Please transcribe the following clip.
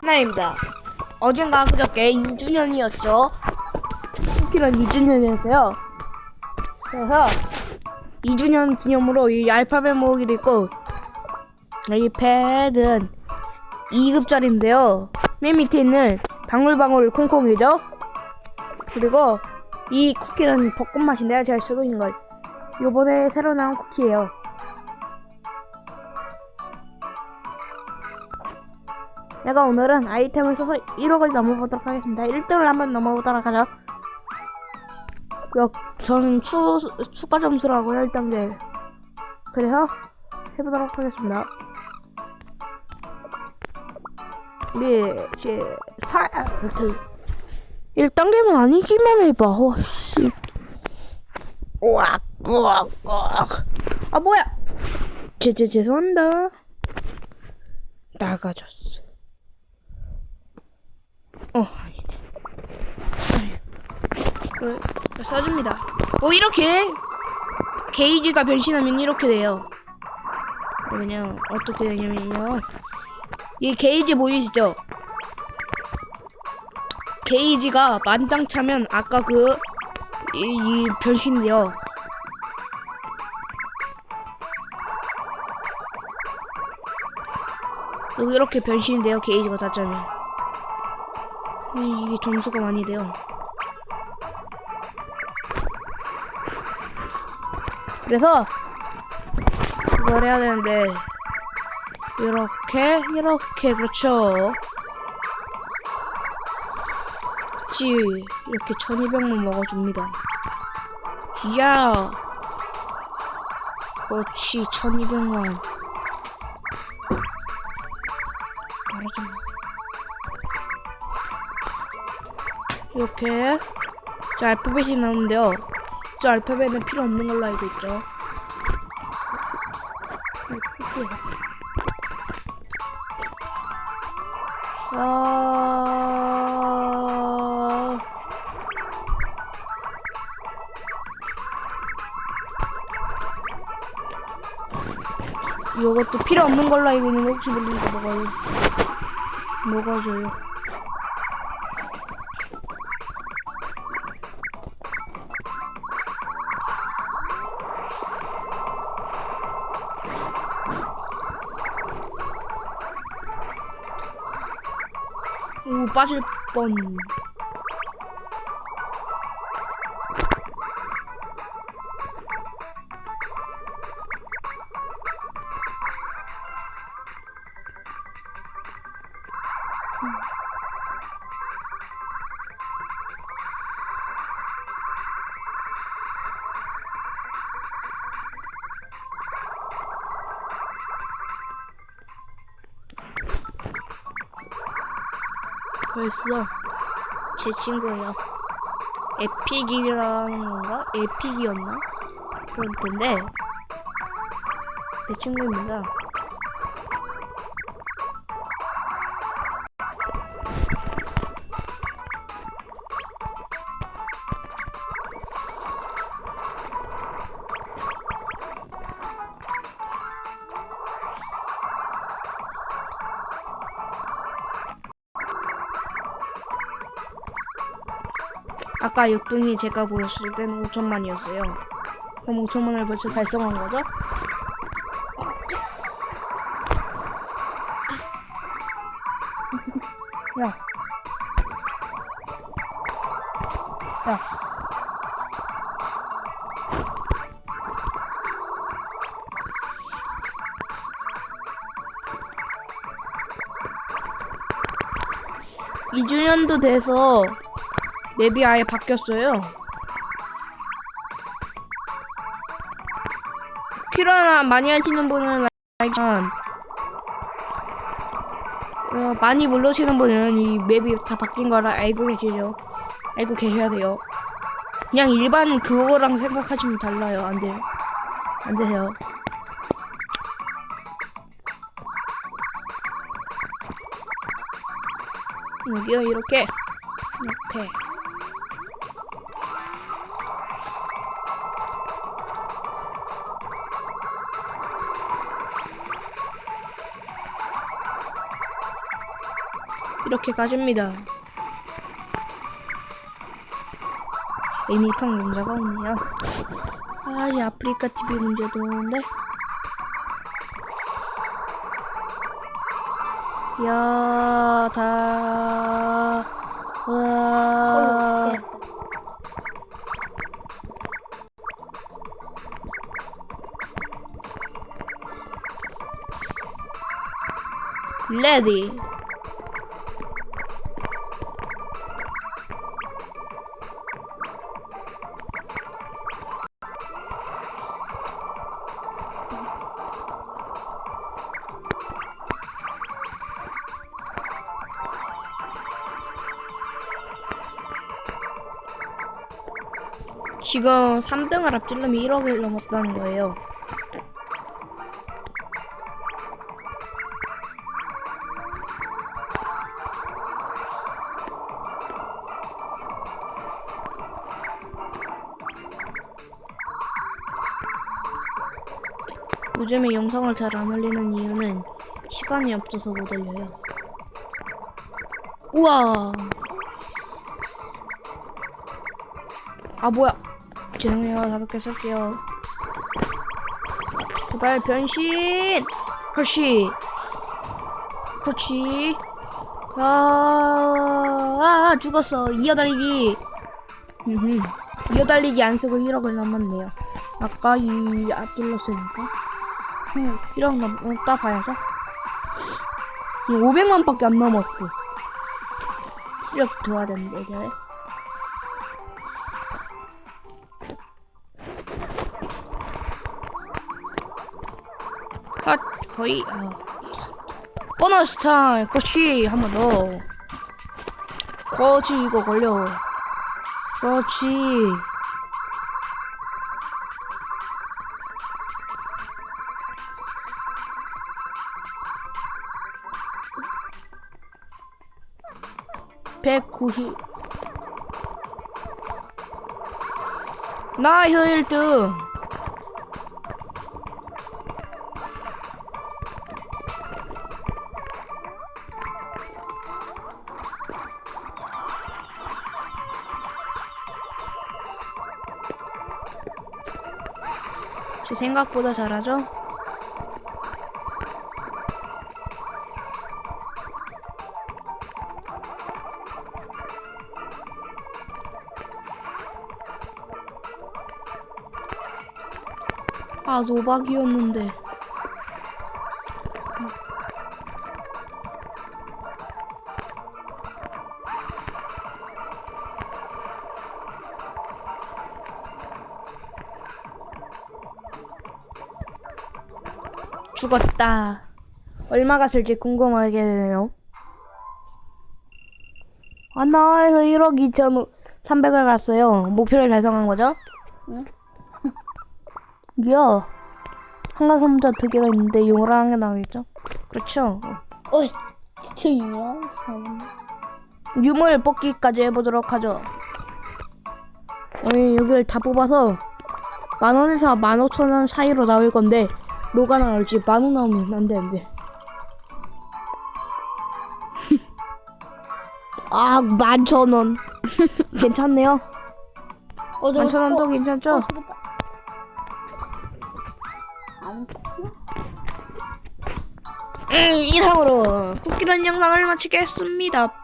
하나입니다. 어젠가 그저께 2주년이었죠. 쿠키런 2주년이었어요. 그래서 2주년 기념으로 이 알파벳 모으기도 있고 이 팻은 2급짜리인데요. 맨 밑에 있는 방울방울 콩콩이죠. 그리고 이 쿠키는 벚꽃 맛인데요. 제가 쓰고 있는 거 요번에 새로 나온 쿠키예요. 내가 오늘은 아이템을 써서 1억을 넘어보도록 하겠습니다. 1등을 한번 넘어보도록 하죠. 역, 저는 추, 추가 점수로 하고요, 1단계. 그래서 해보도록 하겠습니다. 사, 이렇게. 1단계면 아니지만 해봐. 와, 씨. 우악, 우악, 우악. 아, 뭐야! 제, 제, 죄송합니다. 나가졌어. 어. 어, 써줍니다. 오, 이렇게 게이지가 변신하면 이렇게 돼요. 그러면요, 어떻게 되냐면요. 이 게이지 보이시죠? 게이지가 만땅 차면 아까 그, 이, 이 변신돼요. 여기 이렇게 변신이 돼요, 게이지가 다 차면. 이- 이게 점수가 많이 돼요. 그래서 그걸 해야 되는데 이렇게 이렇게 그렇죠. 그치 이렇게 1200만 먹어줍니다. 이야 그렇지 1200만 말하지 마. 이렇게 저 알파벳이 나오는데요. 저 알파벳은 필요 없는 걸로 알고 있죠. 아... 이것도 필요 없는 걸로 알고 있는데 혹시 모르니까 먹어요. 먹어줘요. 오 빠질 벌써 제 친구예요. 에픽이라는 건가? 에픽이었나? 그럴 텐데 제 친구입니다. 아까 6등이 제가 보였을 때는 5천만이었어요. 그럼 5천만을 벌써 달성한 거죠? 야. 야. 이주년도 돼서 맵이 아예 바뀌었어요. 피라나 많이 하시는 분은 알지만 어, 많이 모르시는 분은 이 맵이 다 바뀐 거라 알고 계시죠? 알고 계셔야 돼요. 그냥 일반 그거랑 생각하시면 달라요. 안 돼요. 안 되세요. 여기요 이렇게 이렇게 이렇게 가집니다. 애니팡 문제가 없네요. 아, 이 아프리카 TV 문제도 오는데. 야, 다, 어, 와, 네. 레디. 지금 3등을 앞질르면 1억을 넘었다는 거예요. 요즘에 영상을 잘 안 올리는 이유는 시간이 없어서 못 올려요. 우와. 아 뭐야? 죄송해요. 개 쓸게요. 도발 변신. 그렇지. 그렇지. 아, 아 죽었어. 이어달리기. 음, 이어달리기 안 쓰고 1억을 넘었네요. 아까 이. 음, 1억 넘었다 봐야죠. 500만 밖에 안 넘었어. 시력 도와야 되는데, 이제. 아, 거의, 아. 보너스 타임! 그렇지! 한 번 더. 그렇지, 이거 걸려. 그렇지. 백구십 나이스 1등 제 생각보다 잘하죠? 아 노박이었는데 죽었다 얼마가 쓸지 궁금하게 되네요 아 나에서 1억 2천 3백을 갔어요 목표를 달성한 거죠? 응? 이야 한강 상자 두 개가 있는데 요란한 게 나오겠죠? 그렇죠. 어이, 진짜 유명한 유물 뽑기까지 해보도록 하죠. 어, 여기를 다 뽑아서 만 원에서 만 오천 원 사이로 나올 건데 뭐가 나올지 만원 나오면 안 되는데. 아 만천 원 괜찮네요. 어, 만천 원도 어, 괜찮죠? 어. 안? 음, 이상으로 쿠키런 영상을 마치겠습니다.